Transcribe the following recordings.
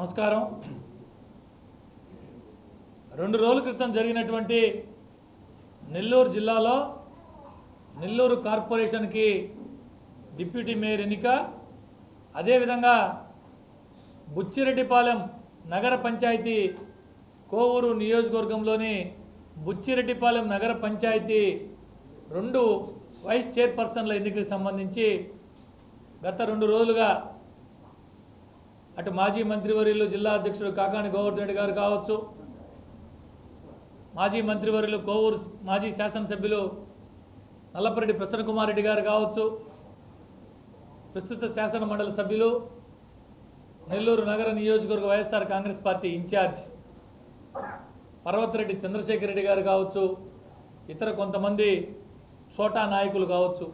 నమస్కారం. రెండు రోజుల క్రితం జరిగినటువంటి నెల్లూరు జిల్లాలో నెల్లూరు కార్పొరేషన్కి డిప్యూటీ మేయర్ ఎన్నిక అదేవిధంగా బుచ్చిరెడ్డిపాలెం నగర పంచాయతీ కోవూరు నియోజకవర్గంలోని బుచ్చిరెడ్డిపాలెం నగర పంచాయతీ రెండు వైస్ చైర్పర్సన్ల ఎన్నికకు సంబంధించి గత రెండు రోజులుగా అటు మాజీ మంత్రివర్యులు జిల్లా అధ్యక్షుడు కాకాని గోవర్ధన్ రెడ్డి గారు కావచ్చు. మాజీ మంత్రివర్యులు కోవూరు మాజీ శాసనసభ్యులు నల్లపరెడ్డి ప్రసన్న కుమార్ రెడ్డి గారు కావచ్చు. ప్రస్తుత శాసన మండలి సభ్యులు నెల్లూరు నగర నియోజకవర్గ YSR Congress party in charge Parvathareddy Chandrasekhar Reddy garu కావచ్చు. ఇతర కొంతమంది చోటా నాయకులు కావచ్చు.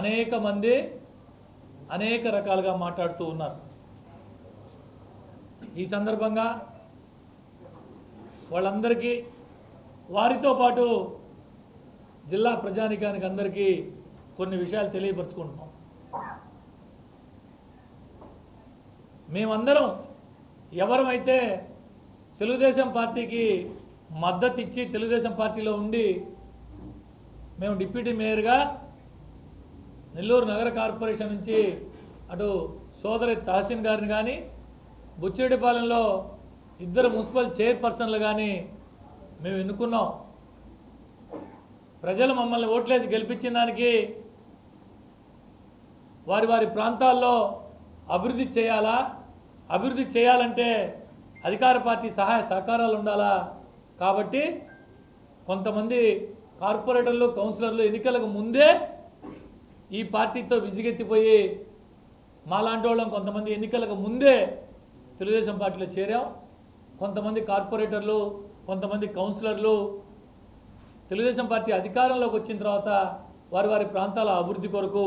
అనేక మంది అనేక రకాలుగా మాట్లాడుతూ ఉన్నారు. ఈ సందర్భంగా వాళ్ళందరికీ వారితో పాటు జిల్లా ప్రజానికానికి అందరికీ కొన్ని విషయాలు తెలియపరుచుకుంటున్నాం. మేమందరం ఎవరమైతే తెలుగుదేశం పార్టీకి మద్దతు ఇచ్చి తెలుగుదేశం పార్టీలో ఉండి మేము డిప్యూటీ మేయర్గా నెల్లూరు నగర కార్పొరేషన్ నుంచి అటు సోదరి తహసీన్ గారిని కానీ బుచ్చిరెడ్డిపాలెంలో ఇద్దరు మున్సిపల్ చైర్పర్సన్లు కానీ మేము ఎన్నుకున్నాం. ప్రజలు మమ్మల్ని ఓట్లేసి గెలిపించిన దానికి వారి వారి ప్రాంతాల్లో అభివృద్ధి చేయాలా? అభివృద్ధి చేయాలంటే అధికార పార్టీ సహాయ సహకారాలు ఉండాలా? కాబట్టి కొంతమంది కార్పొరేటర్లు కౌన్సిలర్లు ఎన్నికలకు ముందే ఈ పార్టీతో విసిగెత్తిపోయి మాలాంటి వాళ్ళం కొంతమంది ఎన్నికలకు ముందే తెలుగుదేశం పార్టీలో చేరాం. కొంతమంది కార్పొరేటర్లు కొంతమంది కౌన్సిలర్లు తెలుగుదేశం పార్టీ అధికారంలోకి వచ్చిన తర్వాత వారి వారి ప్రాంతాల అభివృద్ధి కొరకు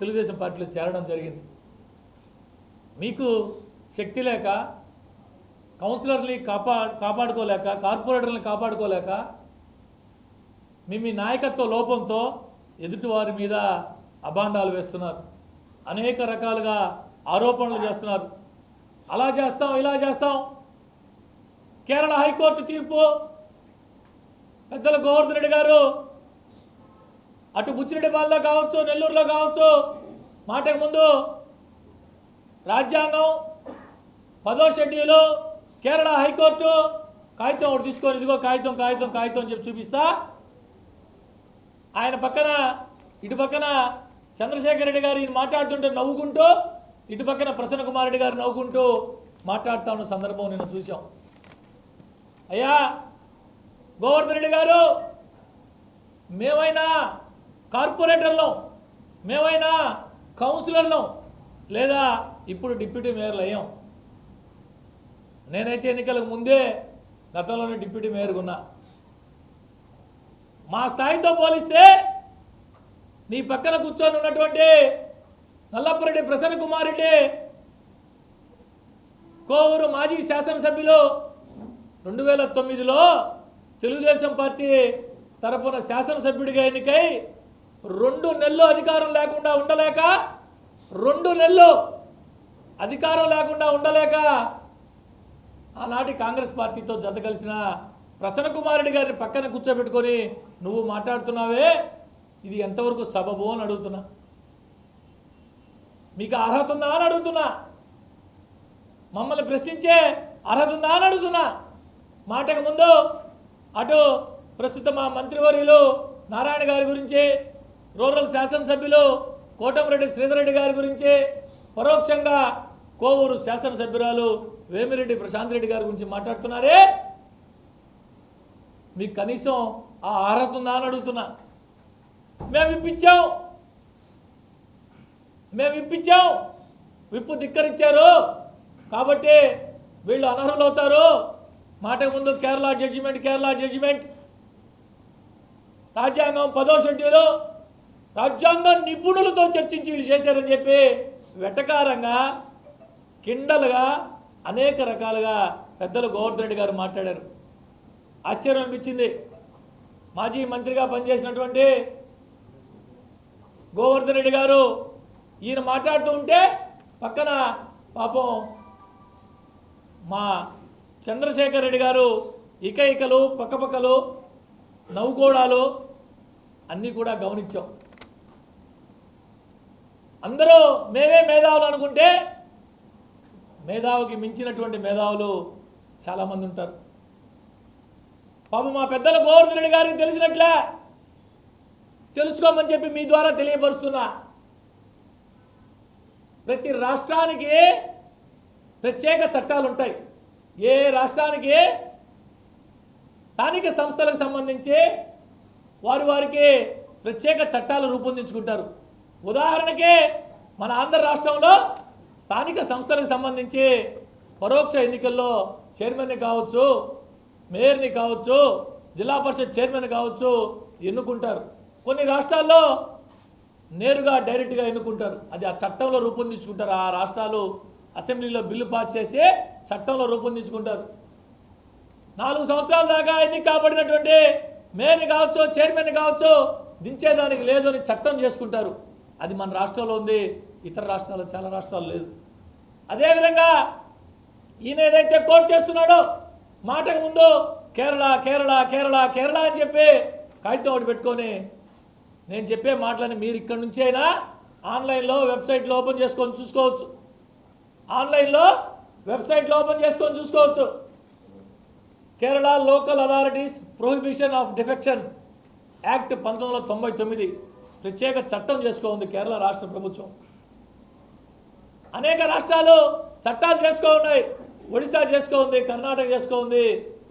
తెలుగుదేశం పార్టీలో చేరడం జరిగింది. మీకు శక్తి లేక కౌన్సిలర్ని కాపా కాపాడుకోలేక కార్పొరేటర్ని కాపాడుకోలేక మీ మీ నాయకత్వ లోపంతో ఎదుటివారి మీద అభాండాలు వేస్తున్నారు. అనేక రకాలుగా ఆరోపణలు చేస్తున్నారు. అలా చేస్తాం ఇలా చేస్తాం. కేరళ హైకోర్టు తీర్పు. పెద్దలు గోవర్ధన్ రెడ్డి గారు అటు బుచ్చిరెడ్డిపాలెంలో కావచ్చు నెల్లూరులో కావచ్చు మాటకు ముందు రాజ్యాంగం పదో షెడ్యూలు కేరళ హైకోర్టు కాగితం ఒకటి తీసుకొని ఇదిగో కాగితం కాగితం కాగితం అని చెప్పి చూపిస్తా. ఆయన పక్కన ఇటు పక్కన చంద్రశేఖర రెడ్డి గారు ఈయన మాట్లాడుతుంటే నవ్వుకుంటూ ఇటు పక్కన ప్రసన్న కుమార్ రెడ్డి గారు నవ్వుకుంటూ మాట్లాడుతూ ఉన్న సందర్భం నిన్న చూసాం అయ్యా గోవర్ధన్ రెడ్డి గారు మేమైనా కార్పొరేటర్లం మేమైనా కౌన్సిలర్లం లేదా ఇప్పుడు డిప్యూటీ మేయర్లు అయ్యాం. నేనైతే ఎన్నికలకు ముందే గతంలోనే డిప్యూటీ మేయర్గా ఉన్నా. మా స్థాయితో పోలిస్తే నీ పక్కన కూర్చొని ఉన్నటువంటి నల్లపురెడ్డి ప్రసన్న కుమార్ రెడ్డి కోవూరు మాజీ శాసనసభ్యులు. రెండు వేల తొమ్మిదిలో తెలుగుదేశం పార్టీ తరపున శాసనసభ్యుడిగా ఎన్నికై రెండు నెలలు అధికారం లేకుండా ఉండలేక రెండు నెలలు అధికారం లేకుండా ఉండలేక ఆనాటి కాంగ్రెస్ పార్టీతో జత కలిసిన ప్రసన్న కుమారుడి గారిని పక్కన కూర్చోబెట్టుకొని నువ్వు మాట్లాడుతున్నావే? ఇది ఎంతవరకు సబబు? అని అడుగుతున్నా. మీకు అర్హత ఉందా అని అడుగుతున్నా. మమ్మల్ని ప్రశ్నించే అర్హత ఉందా అని అడుగుతున్నా. మాటకు ముందు అటు ప్రస్తుత మా మంత్రివర్యులు నారాయణ గారి గురించి రూరల్ శాసనసభ్యులు కోటమిరెడ్డి శ్రీధర్ రెడ్డి గారి గురించి పరోక్షంగా కోవూరు శాసనసభ్యురాలు వేమిరెడ్డి ప్రశాంత్ రెడ్డి గారి గురించి మాట్లాడుతున్నారే. మీకు కనీసం ఆ అర్హత ఉందా అని అడుగుతున్నా. మేము ఇప్పించాం. మేము ఇప్పించాం విప్పు ధిక్కరించారు. కాబట్టి వీళ్ళు అనర్హులు అవుతారు మాట ముందు కేరళ జడ్జిమెంట్ కేరళ జడ్జిమెంట్. రాజ్యాంగం పదో షెడ్యూలు. రాజ్యాంగం నిపుణులతో చర్చించి వీళ్ళు చేశారని చెప్పి వెటకారంగా కిండలుగా అనేక రకాలుగా పెద్దలు గోవర్ధన్ రెడ్డి గారు మాట్లాడారు. ఆశ్చర్యం అనిపించింది. మాజీ మంత్రిగా పనిచేసినటువంటి గోవర్ధన్ రెడ్డి గారు ఈయన మాట్లాడుతూ ఉంటే పక్కన పాపం మా చంద్రశేఖర్ రెడ్డి గారు ఇకైకలు పక్కపక్కలు నవ్వుకోడాలు అన్నీ కూడా గమనించాం. అందరూ మేమే మేధావులు అనుకుంటే మేధావుకి మించినటువంటి మేధావులు చాలామంది ఉంటారు. పాపం మా పెద్దల గోవర్ధన్ రెడ్డి గారికి తెలిసినట్లే తెలుసుకోమని చెప్పి మీ ద్వారా తెలియపరుస్తున్నా. ప్రతి రాష్ట్రానికి ప్రత్యేక చట్టాలు ఉంటాయి ఏ రాష్ట్రానికి? స్థానిక సంస్థలకు సంబంధించి వారి వారికి ప్రత్యేక చట్టాలు రూపొందించుకుంటారు. ఉదాహరణకి మన ఆంధ్ర రాష్ట్రంలో స్థానిక సంస్థలకు సంబంధించి పరోక్ష ఎన్నికల్లో చైర్మన్ని కావచ్చు మేయర్ని కావచ్చు జిల్లా పరిషత్ చైర్మన్ కావచ్చు ఎన్నుకుంటారు. కొన్ని రాష్ట్రాల్లో నేరుగా డైరెక్ట్గా ఎన్నుకుంటారు. అది ఆ చట్టంలో రూపొందించుకుంటారు. ఆ రాష్ట్రాలు అసెంబ్లీలో బిల్లు పాస్ చేసి చట్టంలో రూపొందించుకుంటారు. నాలుగు సంవత్సరాల దాకా ఎన్ని కాబడినటువంటి మేయర్ కావచ్చు చైర్మన్ కావచ్చు దించేదానికి లేదు అని చట్టం చేసుకుంటారు. అది మన రాష్ట్రంలో ఉంది ఇతర రాష్ట్రాల్లో చాలా రాష్ట్రాలు లేదు. అదేవిధంగా ఈయన ఏదైతే కోర్టు చేస్తున్నాడో మాటకు ముందు కేరళ కేరళ కేరళ కేరళ అని చెప్పి కాగితం ఒకటి పెట్టుకొని నేను చెప్పే మాటలని మీరు ఇక్కడి నుంచి అయినా ఆన్లైన్లో వెబ్సైట్లో ఓపెన్ చేసుకొని చూసుకోవచ్చు. ఆన్లైన్లో వెబ్సైట్లో ఓపెన్ చేసుకొని చూసుకోవచ్చు. Kerala local authorities prohibition of defection act పంతొమ్మిది వందల తొంభై తొమ్మిది ప్రత్యేక చట్టం చేసుకోంది కేరళ రాష్ట్ర ప్రభుత్వం. అనేక రాష్ట్రాలు చట్టాలు చేసుకో ఉన్నాయి. ఒడిశా చేసుకోంది కర్ణాటక చేసుకోంది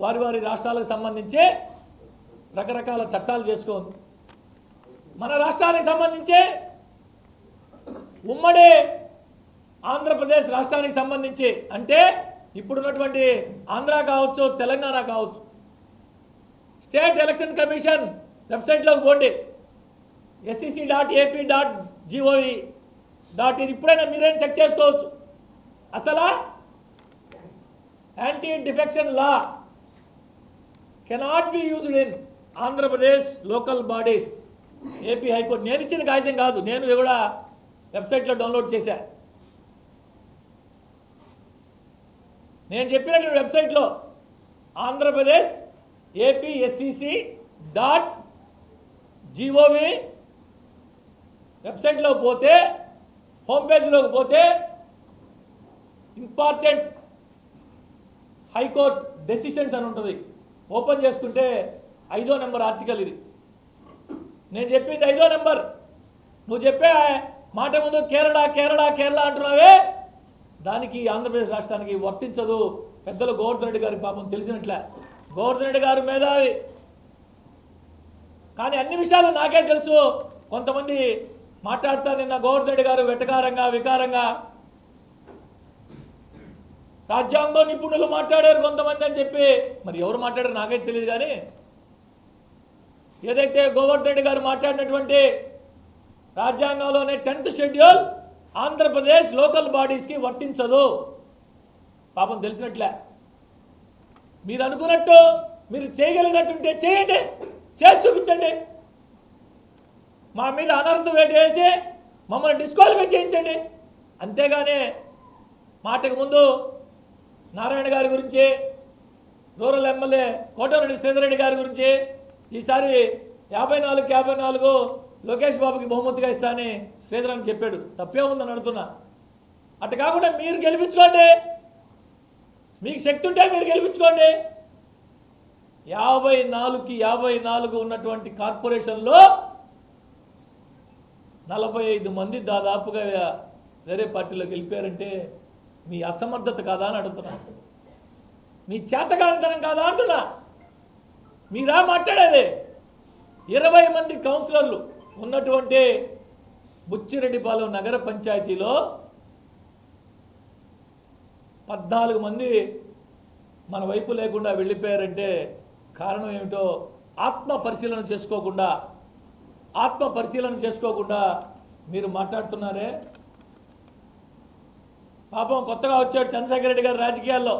వారి వారి రాష్ట్రాలకు సంబంధించి రకరకాల చట్టాలు చేసుకోంది మన రాష్ట్రానికి సంబంధించి ఉమ్మడి ఆంధ్రప్రదేశ్ రాష్ట్రానికి సంబంధించి అంటే ఇప్పుడున్నటువంటి ఆంధ్ర కావచ్చు తెలంగాణ కావచ్చు స్టేట్ ఎలక్షన్ కమిషన్ వెబ్సైట్లోకి పోండి. SEC dot AP dot GOV dot in. ఇప్పుడైనా మీరేం చెక్ చేసుకోవచ్చు? అసలా anti defection law cannot be used in Andhra Pradesh local bodies. AP high court నేను ఇచ్చిన కాగితం కాదు నేను కూడా వెబ్సైట్లో డౌన్లోడ్ చేశా. నేను చెప్పినటువంటి వెబ్సైట్లో ఆంధ్రప్రదేశ్ ఏపీఎస్సిసి డాట్ జిఓవి వెబ్సైట్లో పోతే హోమ్ పేజ్లోకి పోతే ఇంపార్టెంట్ హైకోర్ట్ డెసిషన్స్ అని ఉంటుంది. ఓపెన్ చేసుకుంటే ఐదో నెంబర్ ఆర్టికల్ ఇది. నేను చెప్పింది ఐదో నెంబర్. నువ్వు చెప్పే మాట ముందు కేరళ కేరళ కేరళ అంటున్నావే. దానికి ఆంధ్రప్రదేశ్ రాష్ట్రానికి వర్తించదు. పెద్దలు గోవర్ధన్ రెడ్డి గారి పాపం తెలిసినట్లే. గోవర్ధన్ రెడ్డి గారు మేధావి. కానీ అన్ని విషయాలు నాకే తెలుసు. కొంతమంది మాట్లాడతారు నిన్న గోవర్ధన్ రెడ్డి గారు వెటకారంగా వికారంగా. రాజ్యాంగం నిపుణులు మాట్లాడారు కొంతమంది అని చెప్పి. మరి ఎవరు మాట్లాడారు నాకైతే తెలియదు కానీ ఏదైతే గోవర్ధన్ రెడ్డి గారు మాట్లాడినటువంటి రాజ్యాంగంలోనే టెన్త్ షెడ్యూల్ ఆంధ్రప్రదేశ్ లోకల్ బాడీస్కి వర్తించదు. పాపం తెలిసినట్లే. మీరు అనుకున్నట్టు మీరు చేయగలిగినట్టుంటే చేయండి. చేసి చూపించండి. మా మీద అనర్థం వేటేసి వేసి మమ్మల్ని డిస్క్వాలిఫై చేయించండి. అంతేగాని మాటకు ముందు నారాయణ గారి గురించి రూరల్ ఎమ్మెల్యే కోటమిరెడ్డి శ్రీధరెడ్డి గారి గురించి ఈసారి యాభై నాలుగు యాభై నాలుగు లోకేష్ బాబుకి బహుమతిగా ఇస్తా అని శ్రీధర్ అని చెప్పాడు. తప్పే ఉందని అడుగుతున్నా. అటు కాకుండా మీరు గెలిపించుకోండి. మీకు శక్తి ఉంటే మీరు గెలిపించుకోండి. యాభై నాలుగుకి యాభై నాలుగు ఉన్నటువంటి కార్పొరేషన్లో నలభై ఐదు మంది దాదాపుగా వేరే పార్టీలోకి వెళ్ళిపోయారంటే మీ అసమర్థత కాదా అని అడుగుతున్నా. మీ చేతకానితనం కాదా అంటున్నా. మీరా మాట్లాడేది? ఇరవై మంది కౌన్సిలర్లు ఉన్నటువంటి బుచ్చిరెడ్డిపాలెం నగర పంచాయతీలో పద్నాలుగు మంది మన వైపు లేకుండా వెళ్ళిపోయారంటే కారణం ఏమిటో ఆత్మ పరిశీలన చేసుకోకుండా ఆత్మ పరిశీలన చేసుకోకుండా మీరు మాట్లాడుతున్నారే? పాపం కొత్తగా వచ్చాడు చంద్రశేఖర రెడ్డి గారు రాజకీయాల్లో.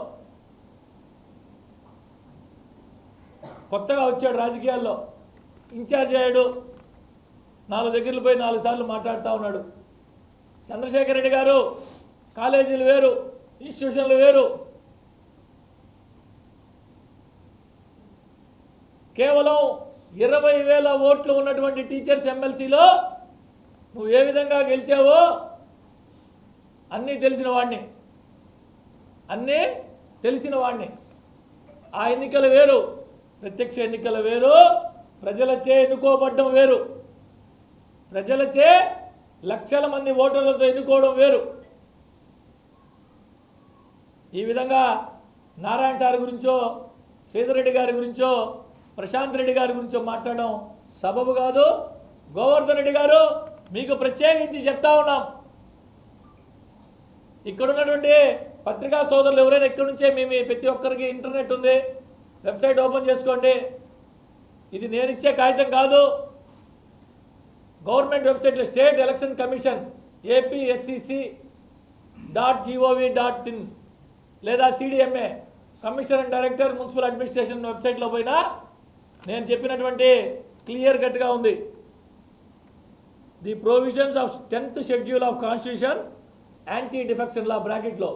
కొత్తగా వచ్చాడు రాజకీయాల్లో. ఇన్ఛార్జ్ అయ్యాడు. నాలుగు దగ్గరలు పోయి నాలుగు సార్లు మాట్లాడుతూ ఉన్నాడు. చంద్రశేఖర్ రెడ్డి గారు కాలేజీలు వేరు ఇన్స్టిట్యూషన్లు వేరు. కేవలం ఇరవై వేల ఓట్లు ఉన్నటువంటి టీచర్స్ ఎమ్మెల్సీలో నువ్వు ఏ విధంగా గెలిచావో అన్నీ తెలిసిన వాడిని. అన్నీ తెలిసిన వాడిని. ఆ ఎన్నికలు వేరు. ప్రత్యక్ష ఎన్నికల వేరు ప్రజలచే ఎన్నుకోబడ్డం వేరు. ప్రజలచే లక్షల మంది ఓటర్లతో ఎన్నుకోవడం వేరు. ఈ విధంగా నారాయణ సార్ గురించో శ్రీధర్ రెడ్డి గారి గురించో ప్రశాంత్ రెడ్డి గారి గురించో మాట్లాడడం సబబు కాదు. గోవర్ధన్ రెడ్డి గారు మీకు ప్రత్యేకించి చెప్తా ఉన్నాం. ఇక్కడ ఉన్నటువంటి పత్రికా సోదరులు ఎవరైనా ఇక్కడి నుంచే మేము ప్రతి ఒక్కరికి ఇంటర్నెట్ ఉంది. వెబ్సైట్ ఓపెన్ చేసుకోండి. ఇది నేను ఇచ్చే కాగితం కాదు. గవర్నమెంట్ వెబ్సైట్లో state election commission APSEC dot GOV dot in లేదా CDMA commissioner and director municipal administration వెబ్సైట్లో పోయినా నేను చెప్పినటువంటి క్లియర్ కట్గా ఉంది. The provisions of tenth schedule of constitution anti defection law బ్రాకెట్లో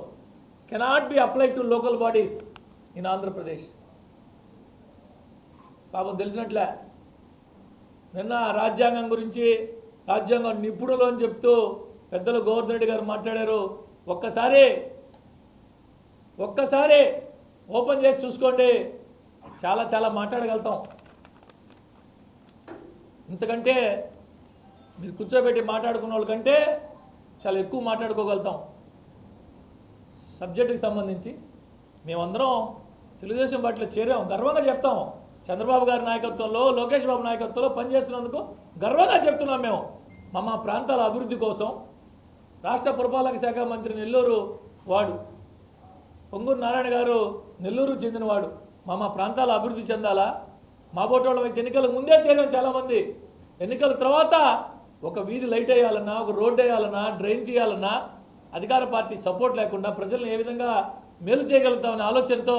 cannot be applied to local bodies in Andhra Pradesh. పాపం తెలిసినట్లే. నిన్న రాజ్యాంగం గురించి రాజ్యాంగం నిపుణులు అని చెప్తూ పెద్దలు గోవర్ధన్ రెడ్డి గారు మాట్లాడారు. ఒక్కసారి ఒక్కసారి ఓపెన్ చేసి చూసుకోండి. చాలా చాలా మాట్లాడగలుగుతాం. ఇంతకంటే మీరు కూర్చోబెట్టి మాట్లాడుకున్న వాళ్ళకంటే చాలా ఎక్కువ మాట్లాడుకోగలుగుతాం. సబ్జెక్టుకి సంబంధించి మేమందరం తెలుగుదేశం పార్టీలో చేరాం. గర్వంగా చెప్తాం. చంద్రబాబు గారి నాయకత్వంలో లోకేష్ బాబు నాయకత్వంలో పనిచేస్తున్నందుకు గర్వంగా చెప్తున్నాం మేము. మా మా ప్రాంతాల అభివృద్ధి కోసం రాష్ట్ర పురపాలక శాఖ మంత్రి నెల్లూరు వాడు పొంగూరు నారాయణ గారు నెల్లూరు చెందినవాడు మా మా ప్రాంతాల అభివృద్ధి చెందాలా? మా బోటోళ్ళ వ్యక్తి ఎన్నికలకు ముందే చేయడం చాలామంది. ఎన్నికల తర్వాత ఒక వీధి లైట్ వేయాలన్నా ఒక రోడ్డు వేయాలన్నా డ్రైన్ తీయాలన్నా అధికార పార్టీ సపోర్ట్ లేకుండా ప్రజలను ఏ విధంగా మేలు చేయగలుగుతామనే ఆలోచనతో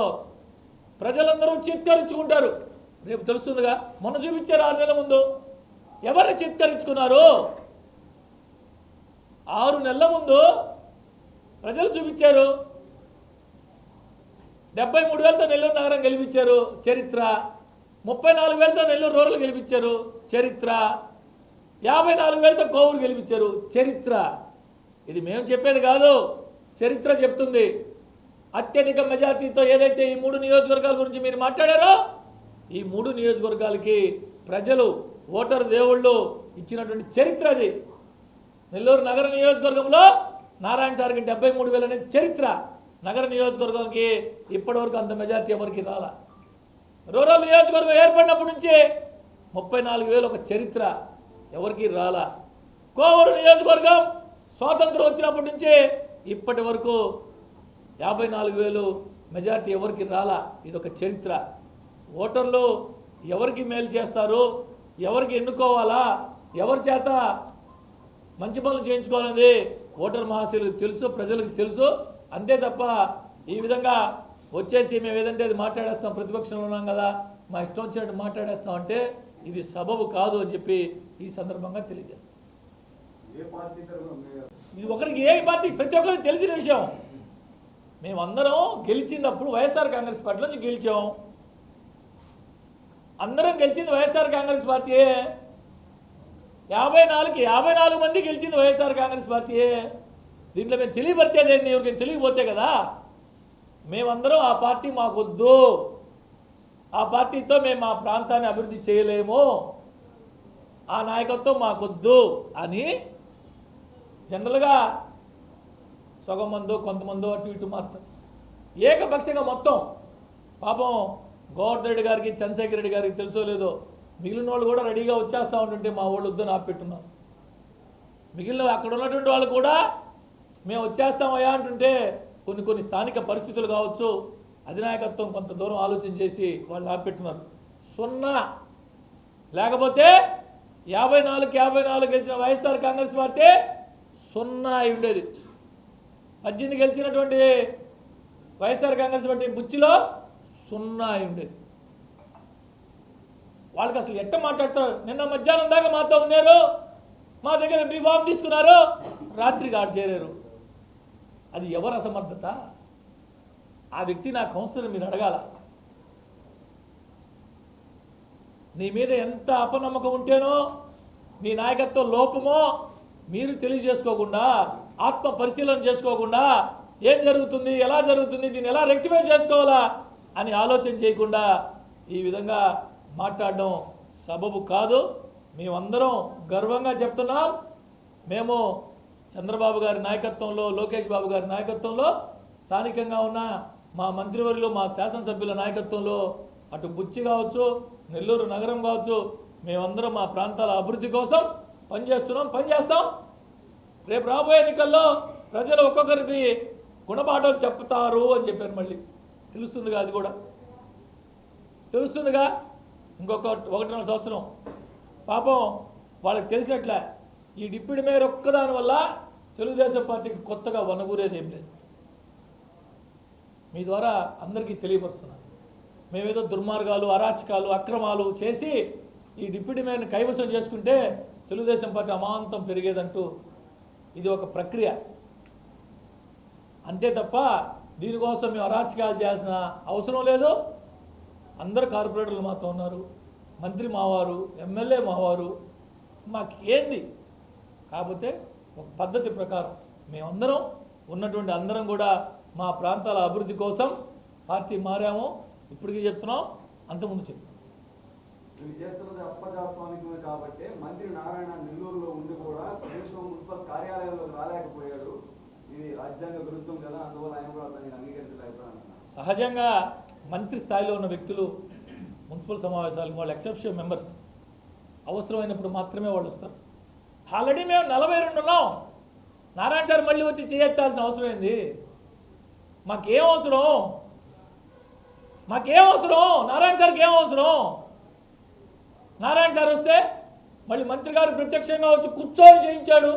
ప్రజలందరూ చిత్కరించుకుంటారు రేపు తెలుస్తుందిగా. మొన్న చూపించారు ఆరు నెలల ముందు. ఎవరిని చిత్కరించుకున్నారు? ఆరు నెలల ముందు ప్రజలు చూపించారు. డెబ్బై మూడు వేలతో నెల్లూరు నగరం గెలిపించారు. చరిత్ర. ముప్పై నాలుగు వేలతో నెల్లూరు రూరల్ గెలిపించారు. చరిత్ర. యాభై నాలుగు వేలతో కోవూరు గెలిపించారు. చరిత్ర. ఇది మేము చెప్పేది కాదు. చరిత్ర చెప్తుంది. అత్యధిక మెజార్టీతో ఏదైతే ఈ మూడు నియోజకవర్గాల గురించి మీరు మాట్లాడారో ఈ మూడు నియోజకవర్గాలకి ప్రజలు ఓటర్ దేవుళ్ళు ఇచ్చినటువంటి చరిత్ర అది. నెల్లూరు నగర నియోజకవర్గంలో నారాయణ సార్కి డెబ్బై మూడు వేలు అనేది చరిత్ర. నగర నియోజకవర్గంకి ఇప్పటివరకు అంత మెజార్టీ ఎవరికి రాలా. రూరల్ నియోజకవర్గం ఏర్పడినప్పటి నుంచే ముప్పై నాలుగు వేలు ఒక చరిత్ర ఎవరికి రాలా. కోవూరు నియోజకవర్గం స్వాతంత్రం వచ్చినప్పటి నుంచే ఇప్పటి వరకు యాభై నాలుగు వేలు మెజార్టీ ఎవరికి రాలా. ఇది ఒక చరిత్ర. ఓటర్లు ఎవరికి మేలు చేస్తారు ఎవరికి ఎన్నుకోవాలా ఎవరి చేత మంచి పనులు చేయించుకోవాలనేది ఓటర్ మహాశయులకు తెలుసు ప్రజలకు తెలుసు. అంతే తప్ప ఈ విధంగా వచ్చేసి మేము ఏదంటే అది మాట్లాడేస్తాం ప్రతిపక్షంలో ఉన్నాం కదా మా ఇష్టం వచ్చినట్టు మాట్లాడేస్తాం అంటే ఇది సబబు కాదు అని చెప్పి ఈ సందర్భంగా తెలియజేస్తాం. ఇది ఒకరికి ఏ పార్టీ ప్రతి ఒక్కరికి తెలిసిన విషయం. మేమందరం గెలిచినప్పుడు వైఎస్ఆర్ కాంగ్రెస్ పార్టీ నుంచి గెలిచాం. అందరం గెలిచింది వైఎస్ఆర్ కాంగ్రెస్ పార్టీయే. యాభై నాలుగు యాభై నాలుగు మంది గెలిచింది వైఎస్ఆర్ కాంగ్రెస్ పార్టీయే. దీంట్లో మేము తెలియపరిచేది ఏంటి ఎవరికి తెలియకపోతే కదా? మేమందరం ఆ పార్టీ మాకొద్దు. ఆ పార్టీతో మేము మా ప్రాంతాన్ని అభివృద్ధి చేయలేము. ఆ నాయకత్వం మాకొద్దు అని జనరల్గా సగం మందో కొంతమందో అటు ఇటు మాత్రం ఏకపక్షంగా మొత్తం పాపం గోవర్ధన్ రెడ్డి గారికి చంద్రశేఖర్ రెడ్డి గారికి తెలుసో లేదో మిగిలిన వాళ్ళు కూడా రెడీగా వచ్చేస్తూ ఉంటుంటే మా వాళ్ళు వద్దని ఆపెట్టున్నారు మిగిలిన అక్కడ ఉన్నటువంటి వాళ్ళు కూడా మేము వచ్చేస్తామయ్యా అంటుంటే కొన్ని కొన్ని స్థానిక పరిస్థితులు కావచ్చు అధినాయకత్వం కొంత దూరం ఆలోచన చేసి వాళ్ళు ఆపెట్టున్నారు సున్నా. లేకపోతే యాభై నాలుగు యాభై నాలుగు గెలిచిన వైఎస్ఆర్ కాంగ్రెస్ పార్టీ సున్నా అయి ఉండేది. పద్దెనిమిది గెలిచినటువంటి వైఎస్ఆర్ కాంగ్రెస్ పార్టీ బుచ్చిలో సున్నా అయి ఉండేది. వాళ్ళకి అసలు ఎట్ట మాట్లాడతారు? నిన్న మధ్యాహ్నం దాకా మాతో ఉన్నారు. మా దగ్గర మీ ఫామ్ తీసుకున్నారు. రాత్రికి ఆడ చేరారు. అది ఎవరు అసమర్థత? ఆ వ్యక్తి నా కౌన్సిలర్ మీరు అడగాల. నీ మీద ఎంత అపనమ్మకం ఉంటేనో నీ నాయకత్వ లోపమో మీరు తెలియజేసుకోకుండా ఆత్మ పరిశీలన చేసుకోకుండా ఏం జరుగుతుంది ఎలా జరుగుతుంది దీన్ని ఎలా రెక్టిఫై చేసుకోవాలా? అని ఆలోచన చేయకుండా ఈ విధంగా మాట్లాడడం సబబు కాదు. మేమందరం గర్వంగా చెప్తున్నాం. మేము చంద్రబాబు గారి నాయకత్వంలో లోకేష్ బాబు గారి నాయకత్వంలో స్థానికంగా ఉన్న మా మంత్రివర్యులు మా శాసనసభ్యుల నాయకత్వంలో అటు బుచ్చి కావచ్చు నెల్లూరు నగరం కావచ్చు మేమందరం మా ప్రాంతాల అభివృద్ధి కోసం పనిచేస్తున్నాం పనిచేస్తాం. రేపు రాబోయే ఎన్నికల్లో ప్రజలు ఒక్కొక్కరికి గుణపాఠం చెప్తారు అని చెప్పారు మళ్ళీ. తెలుస్తుందిగా అది కూడా. తెలుస్తుందిగా ఇంకొక ఒకటిన్నర సంవత్సరం. పాపం వాళ్ళకి తెలిసినట్లే ఈ డిప్యూటీ మేయర్ ఒక్కదాని వల్ల తెలుగుదేశం పార్టీకి కొత్తగా వనగూరేది ఏం లేదు. మీ ద్వారా అందరికీ తెలియపరుస్తున్నాను మేమేదో దుర్మార్గాలు అరాచకాలు అక్రమాలు చేసి ఈ డిప్యూటీ మేయర్ని కైవసం చేసుకుంటే తెలుగుదేశం పార్టీ అమాంతం పెరిగేదంటూ ఇది ఒక ప్రక్రియ. అంతే తప్ప దీనికోసం మేము అరాచకాలు చేసిన అవసరం లేదు. అందరు కార్పొరేటర్లు మాతో ఉన్నారు. మంత్రి మావారు ఎమ్మెల్యే మావారు మాకు ఏంది? కాకపోతే ఒక పద్ధతి ప్రకారం మేమందరం ఉన్నటువంటి అందరం కూడా మా ప్రాంతాల అభివృద్ధి కోసం పార్టీ మారాము. ఇప్పటికీ చెప్తున్నాం అంతకుముందు చెప్తున్నాం. వీళ్ళు చేస్తున్నది కాబట్టి మంత్రి నారాయణ నెల్లూరులో ఉండి కూడా కనీసం మున్సిపల్ కార్యాలయంలో రాలేకపోయాడు. సహజంగా మంత్రి స్థాయిలో ఉన్న వ్యక్తులు మున్సిపల్ సమావేశాలకు వాళ్ళు ఎక్సెప్షన్ మెంబర్స్. అవసరమైనప్పుడు మాత్రమే వాళ్ళు వస్తారు. ఆల్రెడీ మేము నలభై రెండు ఉన్నాం నారాయణ సార్ మళ్ళీ వచ్చి చేయెత్తాల్సిన అవసరం ఏంది? మాకేం అవసరం? మాకేం అవసరం? నారాయణ సార్కి ఏం అవసరం? నారాయణ సార్ వస్తే మళ్ళీ మంత్రి గారు ప్రత్యక్షంగా వచ్చి కూర్చొని చేయించాడు.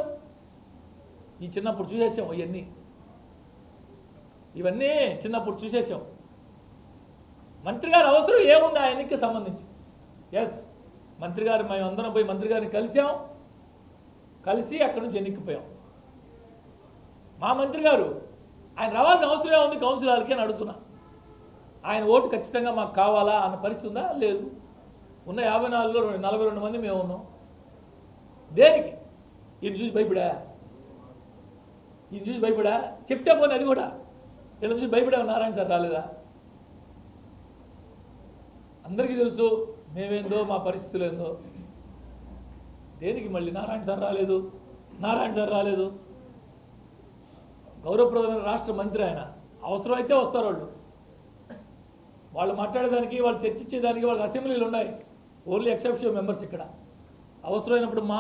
ఈ చిన్నప్పుడు చూసేసాం అవన్నీ ఇవన్నీ చిన్నప్పుడు చూసేసాం. మంత్రి గారు అవసరం ఏముంది ఆ ఎన్నికకి సంబంధించి? ఎస్ మంత్రి గారు మేము అందరం పోయి మంత్రి గారిని కలిసాం. కలిసి అక్కడి నుంచి ఎన్నికపోయాం మా మంత్రి గారు ఆయన రావాల్సిన అవసరం ఏముంది కౌన్సిల్ వాళ్ళకి అని అడుగుతున్నా. ఆయన ఓటు ఖచ్చితంగా మాకు కావాలా అన్న పరిస్థితి ఉందా? లేదు. ఉన్న యాభై నాలుగులో రెండు- నలభై రెండు మంది మేము ఉన్నాం దేనికి? ఇది చూసి భయపడా? ఈయన చూసి భయపడా? చెప్తే పోనీ అది కూడా. వీళ్ళ చూసి భయపడే నారాయణ సార్ రాలేదా? అందరికీ తెలుసు మేమేందో మా పరిస్థితులు ఏందో. దేనికి మళ్ళీ నారాయణ సార్ రాలేదు? నారాయణ సార్ రాలేదు. గౌరవప్రదమైన రాష్ట్ర మంత్రి ఆయన. అవసరమైతే వస్తారు వాళ్ళు. వాళ్ళు మాట్లాడేదానికి వాళ్ళు చర్చించేదానికి వాళ్ళకి అసెంబ్లీలు ఉన్నాయి. ఓన్లీ ఎక్సెప్షన్ మెంబర్స్ ఇక్కడ. అవసరమైనప్పుడు మా